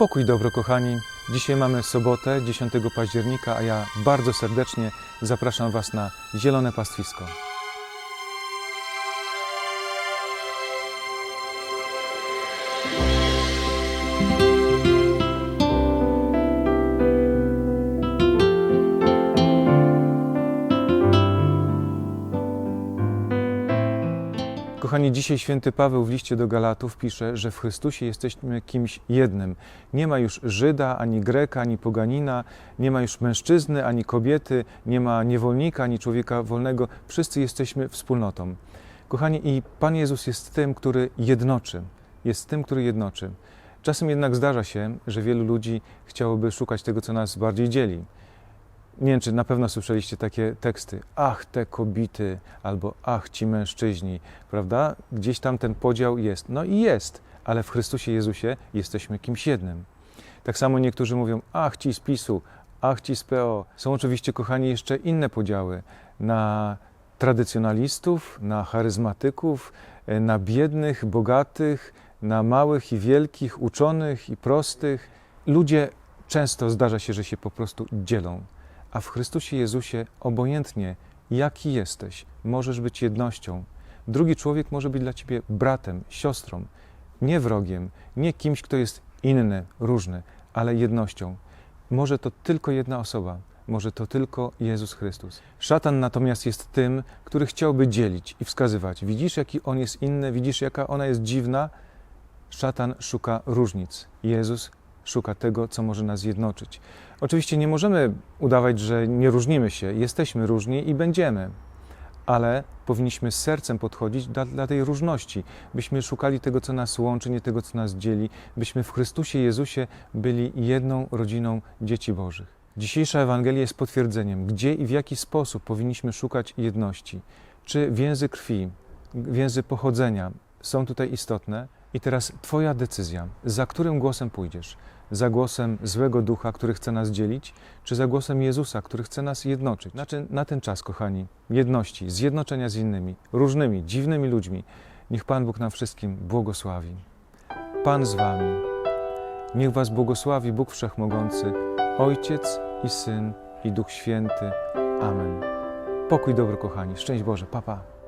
Pokój dobro, kochani. Dzisiaj mamy sobotę, 10 października, a ja bardzo serdecznie zapraszam Was na Zielone Pastwisko. Kochani, dzisiaj święty Paweł w liście do Galatów pisze, że w Chrystusie jesteśmy kimś jednym. Nie ma już Żyda, ani Greka, ani Poganina, nie ma już mężczyzny, ani kobiety, nie ma niewolnika, ani człowieka wolnego. Wszyscy jesteśmy wspólnotą. Kochani, i Pan Jezus jest tym, który jednoczy. Jest tym, który jednoczy. Czasem jednak zdarza się, że wielu ludzi chciałoby szukać tego, co nas bardziej dzieli. Nie wiem, czy na pewno słyszeliście takie teksty. Ach, te kobiety, albo ach, ci mężczyźni, prawda? Gdzieś tam ten podział jest. No i jest, ale w Chrystusie Jezusie jesteśmy kimś jednym. Tak samo niektórzy mówią, ach, ci z PiSu, ach, ci z PO. Są oczywiście, kochani, jeszcze inne podziały na tradycjonalistów, na charyzmatyków, na biednych, bogatych, na małych i wielkich, uczonych i prostych. Ludzie często zdarza się, że się po prostu dzielą a w Chrystusie Jezusie obojętnie jaki jesteś, możesz być jednością. Drugi człowiek może być dla ciebie bratem, siostrą, nie wrogiem, nie kimś, kto jest inny, różny, ale jednością. Może to tylko jedna osoba, może to tylko Jezus Chrystus. Szatan natomiast jest tym, który chciałby dzielić i wskazywać. Widzisz, jaki on jest inny, widzisz, jaka ona jest dziwna? Szatan szuka różnic. Jezus szuka tego, co może nas jednoczyć. Oczywiście nie możemy udawać, że nie różnimy się. Jesteśmy różni i będziemy, ale powinniśmy z sercem podchodzić dla, dla tej różności, byśmy szukali tego, co nas łączy, nie tego, co nas dzieli, byśmy w Chrystusie Jezusie byli jedną rodziną dzieci Bożych. Dzisiejsza Ewangelia jest potwierdzeniem, gdzie i w jaki sposób powinniśmy szukać jedności. Czy więzy krwi, więzy pochodzenia są tutaj istotne? I teraz Twoja decyzja, za którym głosem pójdziesz? Za głosem złego ducha, który chce nas dzielić, czy za głosem Jezusa, który chce nas jednoczyć? Znaczy, na ten czas, kochani, jedności, zjednoczenia z innymi, różnymi, dziwnymi ludźmi, niech Pan Bóg nam wszystkim błogosławi. Pan z Wami. Niech Was błogosławi Bóg Wszechmogący, Ojciec i Syn i Duch Święty. Amen. Pokój dobro, kochani. Szczęść Boże. Papa. Pa.